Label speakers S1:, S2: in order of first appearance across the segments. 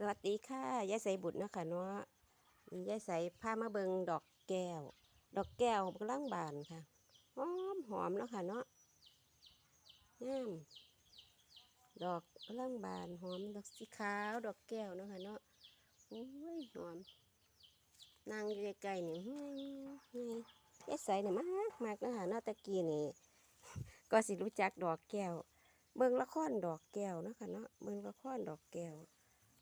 S1: สวัสดีค่ะยายใสบุตรนะคะเนาะยายใสพามาเบิงดอกแก้ว ดอกแก้วกำลังบานค่ะหอมหอมเนาะค่ะเนาะงามดอกกำลังบานหอมดอกสีขาวดอกแก้วเนาะค่ะเนาะโอ้ยหอมนางอยู่ใกล้ๆนี่เฮ้ยเฮ้ยยายใสเนี่ยมากมากนะค่ะเนาะตะกี้นี่ก็สิรู้จักดอกแก้ว เบิงละครดอกแก้วเนาะค่ะเนาะเบิงละครดอกแก้ว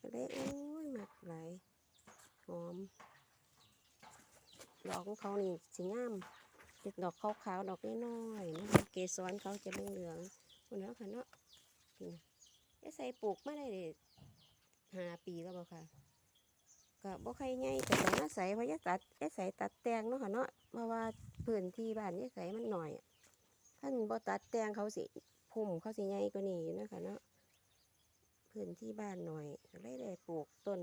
S1: ก็เลยโอ้ยมักหลหอม ดอกของเขานี่สีงามเป็นดอกขาวๆดอกน้อยๆนะเกสรเขาจะเหลืองๆคนเนาะค่ะเนาะนี่นะไอ้ใส่ปลูกมาได้เลยห้าปีแล้วบ่ค่ะก็บ่ใครใหญ่แต่ตอนน่าใส่เพราะยาตัดยายใส่ตัดแตงเนาะค่ะเนาะเพราะว่าพื้นที่บ้านยายใส่มันหน่อยท่านบ่ตัดแตงเขาสิพุ่มเขาสิใหญ่กว่านี้นะคะเนาะ พื้นที่บ้านหน่อยก็เลยได้ปลูกต้น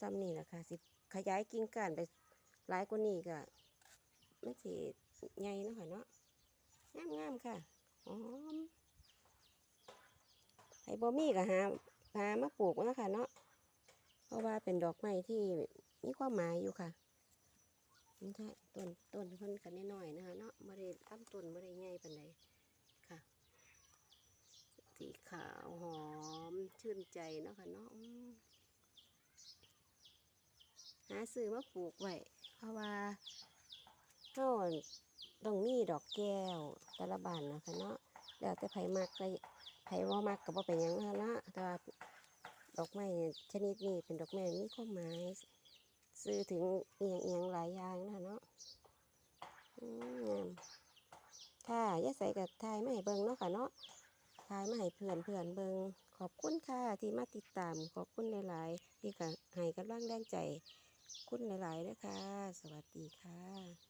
S1: ซ้ำนี่แหละค่ะสิขยายกิ่งก้านไปหลายกว่านี้ก็มันสิใหญ่เนาะค่ะเนาะงามงามๆค่ะหอมไอ้บ่มีก็หาหามาปลูกนะค่ะเนาะเพราะว่าเป็นดอกไม้ที่มีความหมายอยู่ค่ะนี่ค่ะต้นต้นเพิ่นกันน้อยๆนะคะเนาะไม่ได้ตั้มต้นไม่ได้ใหญ่ปานใดค่ะ สีขาวหอม ชื่นใจเนาะค่ะเนาะหาซื้อมาปลูกไว้เพราะว่าเขาต้องมีดอกแก้วแต่ละบานนะคะเนาะแล้วแต่ไผมากก็ไผว่ามักก็บ่เป็นยังนะคะนะแต่ว่าดอกไม้ชนิดนี้เป็นดอกไม้มีความหมายซื้อถึงเอียงเอียงหลายอย่างนะเนาะอืมงามค่ะยายใส่กับไทยไม่ให้เบิ่งเนาะค่ะเนาะ ทายมาให้เพื่อนเพื่อนเบิงขอบคุณค่ะที่มาติดตามขอบคุณหลายๆที่ก็ให้กำลังแรงใจ คุณหลายๆนะคะสวัสดีค่ะ